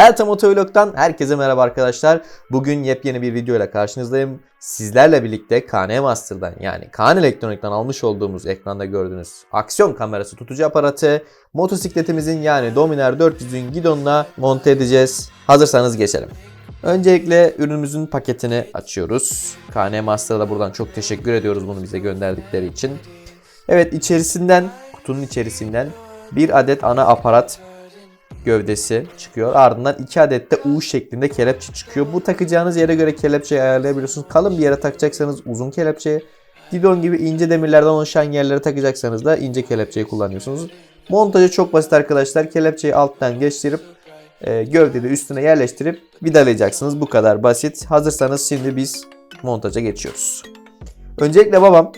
Delta Motovlog'dan herkese merhaba arkadaşlar. Bugün yepyeni bir video ile karşınızdayım. Sizlerle birlikte KN Master'dan yani KN Elektronik'ten almış olduğumuz ekranda gördüğünüz aksiyon kamerası tutucu aparatı motosikletimizin yani Dominar 400'ün gidonuna monte edeceğiz. Hazırsanız geçelim. Öncelikle ürünümüzün paketini açıyoruz. KN Master'a da buradan çok teşekkür ediyoruz bunu bize gönderdikleri için. Evet içerisinden kutunun içerisinden bir adet ana aparat gövdesi çıkıyor. Ardından 2 adet de U şeklinde kelepçe çıkıyor. Bu takacağınız yere göre kelepçeyi ayarlayabiliyorsunuz. Kalın bir yere takacaksanız uzun kelepçe, gidon gibi ince demirlerden oluşan yerlere takacaksanız da ince kelepçeyi kullanıyorsunuz. Montajı çok basit arkadaşlar. Kelepçeyi alttan geçirip e, gövdeyi de üstüne yerleştirip vidalayacaksınız. Bu kadar basit. Hazırsanız şimdi biz montaja geçiyoruz. Öncelikle babam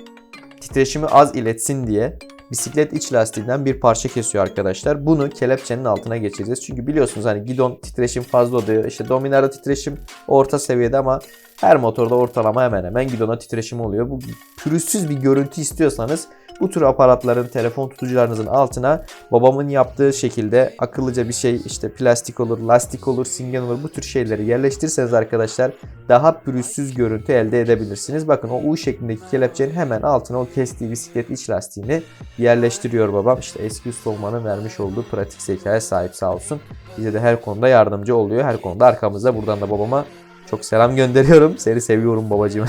titreşimi az iletsin diye bisiklet iç lastiğinden bir parça kesiyor arkadaşlar. Bunu kelepçenin altına geçireceğiz. Çünkü biliyorsunuz hani gidon titreşim fazla oluyor. İşte Dominar'da titreşim orta seviyede ama her motorda ortalama hemen hemen gidona titreşim oluyor. Bu pürüzsüz bir görüntü istiyorsanız bu tür aparatların telefon tutucularınızın altına babamın yaptığı şekilde akıllıca bir şey işte plastik olur, lastik olur, singen olur bu tür şeyleri yerleştirirseniz arkadaşlar daha pürüzsüz görüntü elde edebilirsiniz. Bakın o U şeklindeki kelepçenin hemen altına o kestiği bisiklet iç lastiğini yerleştiriyor babam. İşte eski usta olmanın vermiş olduğu pratik zekaya sahip sağ olsun. Bize de her konuda yardımcı oluyor. Her konuda arkamızda. Buradan da babama çok selam gönderiyorum. Seni seviyorum babacığım.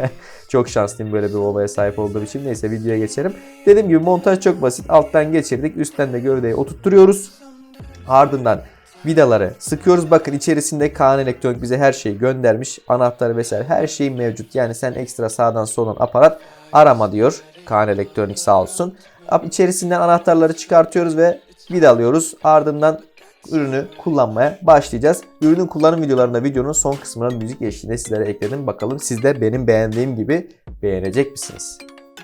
çok şanslıyım böyle bir babaya sahip olduğum için. Neyse videoya geçelim. Dediğim gibi montaj çok basit. Alttan geçirdik. Üstten de gövdeyi oturtturuyoruz. Ardından vidaları sıkıyoruz. Bakın içerisinde Kaan Elektronik bize her şeyi göndermiş. Anahtarı vesaire her şey mevcut. Yani sen ekstra sağdan soldan aparat arama diyor. Kaan Elektronik sağ olsun. İçerisinden anahtarları çıkartıyoruz ve vidalıyoruz. Ardından ürünü kullanmaya başlayacağız. Ürünün kullanım videolarında videonun son kısmına müzik eşliğinde sizlere ekledim. Bakalım siz de benim beğendiğim gibi beğenecek misiniz?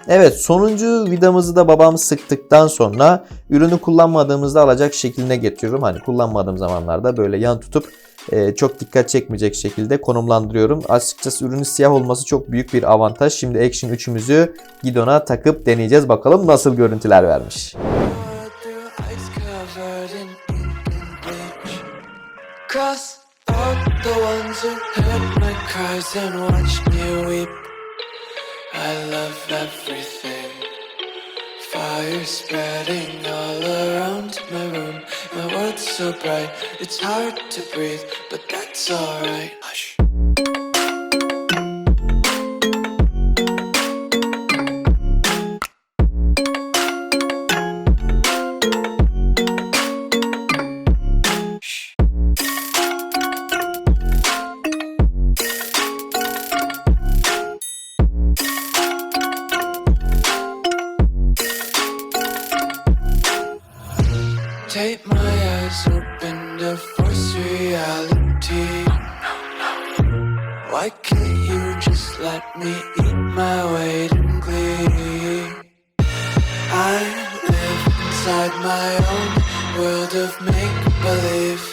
Evet sonuncu vidamızı da babam sıktıktan sonra ürünü kullanmadığımızda alacak şekline getiriyorum. Hani kullanmadığım zamanlarda böyle yan tutup e, çok dikkat çekmeyecek şekilde konumlandırıyorum. Açıkçası ürünün siyah olması çok büyük bir avantaj. Şimdi Action 3'ümüzü gidona takıp deneyeceğiz. Bakalım nasıl görüntüler vermiş. Cross out the ones who heard my cries and watched me weep. I love everything. Fire spreading all around my room. My world's so bright, it's hard to breathe, but that's alright. Take my eyes open to force reality. Why can't you just let me eat my weight in glee? I live inside my own world of make believe.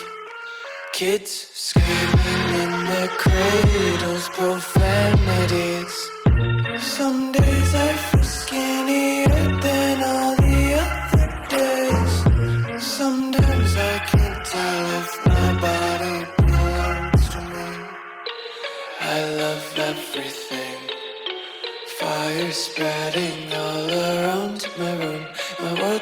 Kids screaming in their cradles, profanities. Some days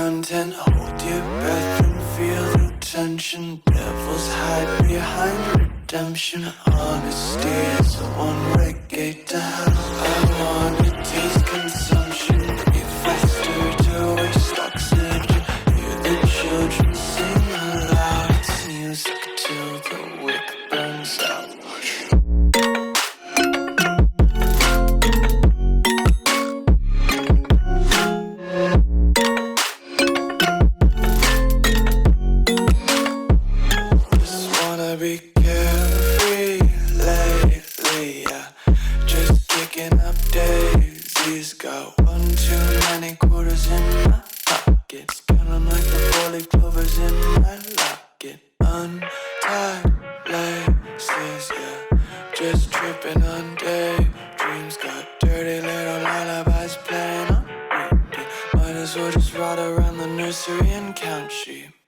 Content, hold your breath and feel the tension. Devils hide behind redemption. Honesty is a one-way gate to hell. I wanna taste consumption, the nursery and count sheep.